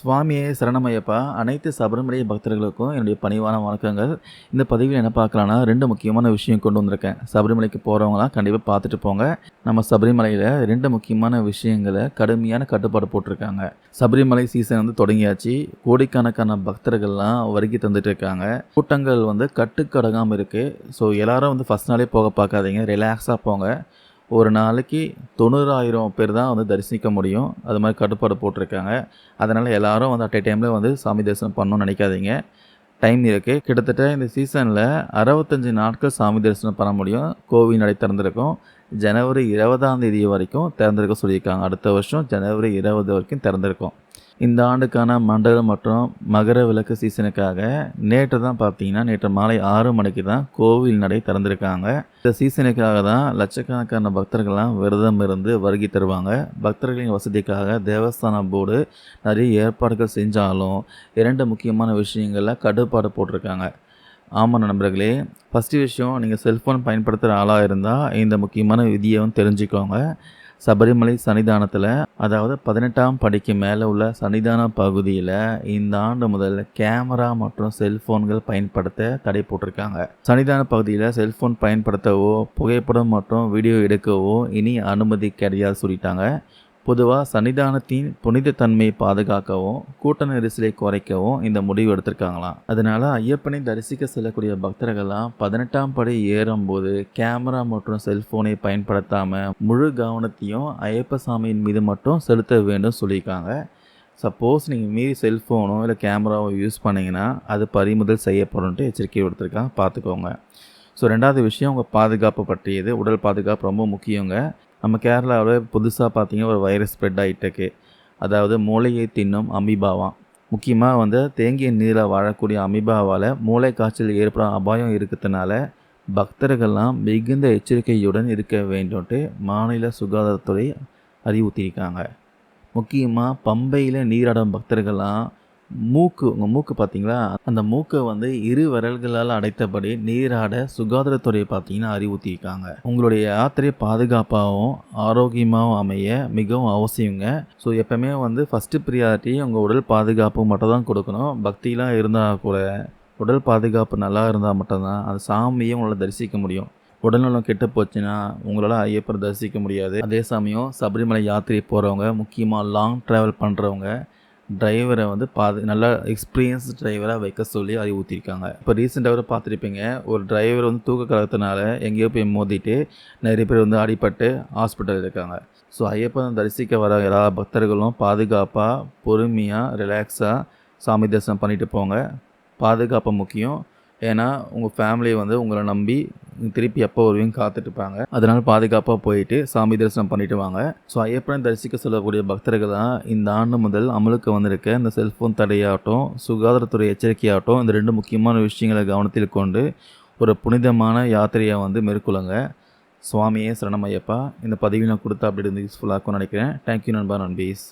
சுவாமியே சரணமையப்பா. அனைத்து சபரிமலை பக்தர்களுக்கும் என்னுடைய பணிவான வணக்கங்கள். இந்த பதிவில் என்ன பார்க்கலான்னா ரெண்டு முக்கியமான விஷயம் கொண்டு வந்திருக்கேன். சபரிமலைக்கு போகிறவங்களாம் கண்டிப்பாக பார்த்துட்டு போங்க. நம்ம சபரிமலையில் ரெண்டு முக்கியமான விஷயங்களை கடுமையான கட்டுப்பாடு போட்டிருக்காங்க. சபரிமலை சீசன் வந்து தொடங்கியாச்சு. கோடிக்கணக்கான பக்தர்கள்லாம் வருகை தந்துட்டு இருக்காங்க கூட்டங்கள் வந்து கட்டுக்கடங்காமல் இருக்குது ஸோ எல்லாரும் வந்து ஃபஸ்ட் நாளே போக பார்க்காதீங்க. ரிலாக்ஸாக போங்க. ஒரு நாளைக்கு தொண்ணூறாயிரம் பேர் தான் வந்து தரிசிக்க முடியும். அது மாதிரி கட்டுப்பாடு போட்டிருக்காங்க. அதனால் எல்லாரும் வந்து அட் a டைமில் வந்து சாமி தரிசனம் பண்ணணும்னு நினைக்காதீங்க. டைம் இருக்குது கிட்டத்தட்ட இந்த சீசனில் அறுபத்தஞ்சு நாட்கள் சாமி தரிசனம் பண்ண முடியும். கோவில் நடை திறந்திருக்கும். ஜனவரி இருபதாம் தேதி வரைக்கும் திறந்திருக்க சொல்லியிருக்காங்க. அடுத்த வருஷம் ஜனவரி இருபது வரைக்கும் திறந்திருக்கும். இந்த ஆண்டுக்கான மண்டல மற்றும் மகர விளக்கு சீசனுக்காக நேற்று தான் பார்த்தீங்கன்னா நேற்று மாலை ஆறு மணிக்கு தான் கோவில் நடை திறந்திருக்காங்க. இந்த சீசனுக்காக தான் லட்சக்கணக்கான பக்தர்கள்லாம் விரதம் இருந்து வருகை தருவாங்க. பக்தர்களின் வசதிக்காக தேவஸ்தான போர்டு நிறைய ஏற்பாடுகள் செஞ்சாலும் இரண்டு முக்கியமான விஷயங்களில் கட்டுப்பாடு போட்டிருக்காங்க. ஆமாம் நண்பர்களே ஃபஸ்ட்டு விஷயம் நீங்கள் செல்ஃபோன் பயன்படுத்துகிற ஆளாக இருந்தால் இந்த முக்கியமான விதியை வந்து தெரிஞ்சுக்கோங்க. சபரிமலை சன்னிதானத்தில் அதாவது பதினெட்டாம் படிக்கு மேலே உள்ள சன்னிதான பகுதியில் இந்த ஆண்டு முதல் கேமரா மற்றும் செல்ஃபோன்கள் பயன்படுத்த தடை போட்டிருக்காங்க. சன்னிதான பகுதியில் செல்ஃபோன் பயன்படுத்தவோ புகைப்படம் மற்றும் வீடியோ எடுக்கவோ இனி அனுமதி கிடையாது சொல்லிட்டாங்க. பொதுவாக சன்னிதானத்தின் புனித தன்மையை பாதுகாக்கவும் கூட்ட நெரிசலை குறைக்கவும் இந்த முடிவு எடுத்திருக்காங்களாம். அதனால ஐயப்பனை தரிசிக்க செல்லக்கூடிய பக்தர்கள்லாம் பதினெட்டாம் படி ஏறும்போது கேமரா மற்றும் செல்போனை பயன்படுத்தாமல் முழு கவனத்தையும் ஐயப்ப சாமியின் மீது மட்டும் செலுத்த வேண்டும் சொல்லியிருக்காங்க. சப்போஸ் நீங்கள் மீறி செல்ஃபோனோ இல்லை கேமராவோ யூஸ் பண்ணிங்கன்னா அது பறிமுதல் செய்யப்படும்ட்டு எச்சரிக்கை கொடுத்துருக்காங்க பார்த்துக்கோங்க. ஸோ ரெண்டாவது விஷயம் உங்கள் பாதுகாப்பு பற்றியது. உடல் பாதுகாப்பு ரொம்ப முக்கியங்க. நம்ம கேரளாவில் புதுசாக பார்த்தீங்கன்னா ஒரு வைரஸ் ஸ்ப்ரெட் ஆகிட்டுருக்கு அதாவது மூளையை தின்னும் அமிபாவாம் முக்கியமாக வந்து தேங்கிய நீரில் வாழக்கூடிய அமீபாவால் மூளை காய்ச்சல் ஏற்படும் அபாயம் இருக்கிறதுனால பக்தர்கள்லாம் மிகுந்த எச்சரிக்கையுடன் இருக்க வேண்டும்ட்டு மாநில சுகாதாரத்துறை அறிவுறுத்தியிருக்காங்க. முக்கியமாக பம்பையில் நீராடும் பக்தர்கள்லாம் மூக்கு உங்கள் மூக்கு பார்த்தீங்களா அந்த மூக்கை வந்து இரு விரல்களால் அடைத்தபடி நீராட சுகாதாரத்துறையை பார்த்தீங்கன்னா அறிவுறுத்தியிருக்காங்க. உங்களுடைய யாத்திரை பாதுகாப்பாகவும் ஆரோக்கியமாகவும் அமைய மிகவும் அவசியங்க. ஸோ எப்பவுமே வந்து ஃபஸ்ட்டு ப்ரியாரிட்டி உங்கள் உடல் பாதுகாப்பு மட்டும் தான் கொடுக்கணும். பக்திலாம் இருந்தால் கூட உடல் பாதுகாப்பு நல்லா இருந்தால் மட்டும்தான் அந்த சாமியை உங்களால் தரிசிக்க முடியும். உடல்நலம் கெட்டு போச்சுன்னா உங்களால் ஐயப்பர் தரிசிக்க முடியாது. அதே சமயம் சபரிமலை யாத்திரை போகிறவங்க முக்கியமாக லாங் ட்ராவல் பண்ணுறவங்க டிரைவரை வந்து பாது நல்லா எக்ஸ்பீரியன்ஸ் டிரைவராக வைக்க சொல்லி அறிவுறுத்தியிருக்காங்க. இப்போ ரீசெண்டாக கூட பார்த்துருப்பீங்க ஒரு டிரைவர் வந்து தூக்க கலத்தினால எங்கேயோ போய் மோதிட்டு நிறைய பேர் வந்து அடிபட்டு ஹாஸ்பிட்டல் இருக்காங்க. ஸோ ஐயப்பன் தரிசிக்க வர எல்லா பக்தர்களும் பாதுகாப்பாக பொறுமையாக ரிலாக்ஸாக சாமி தரிசனம் பண்ணிட்டு போங்க. பாதுகாப்பு முக்கியம். ஏன்னா உங்கள் ஃபேமிலி வந்து உங்களை நம்பி திருப்பி எப்போ வருவீங்க காத்துட்ருப்பாங்க. அதனால் பாதுகாப்பாக போயிட்டு சாமி தரிசனம் பண்ணிட்டு வாங்க. ஸோ ஐயப்பனை தரிசிக்க சொல்லக்கூடிய பக்தர்கள் தான் இந்த ஆண்டு முதல் அமலுக்கு வந்திருக்க. இந்த செல்ஃபோன் தடையாகட்டும் சுகாதாரத்துறை எச்சரிக்கையாகட்டும் இந்த ரெண்டு முக்கியமான விஷயங்களை கவனத்தில் கொண்டு ஒரு புனிதமான யாத்திரையை வந்து மேற்கொள்ளுங்க. சுவாமியே சரணமையப்பா இந்த பதிவில் நான் கொடுத்தா அப்படி இருந்து யூஸ்ஃபுல்லாக இருக்கும்னு நினைக்கிறேன். தேங்க்யூ நண்பா நண்பீஸ்.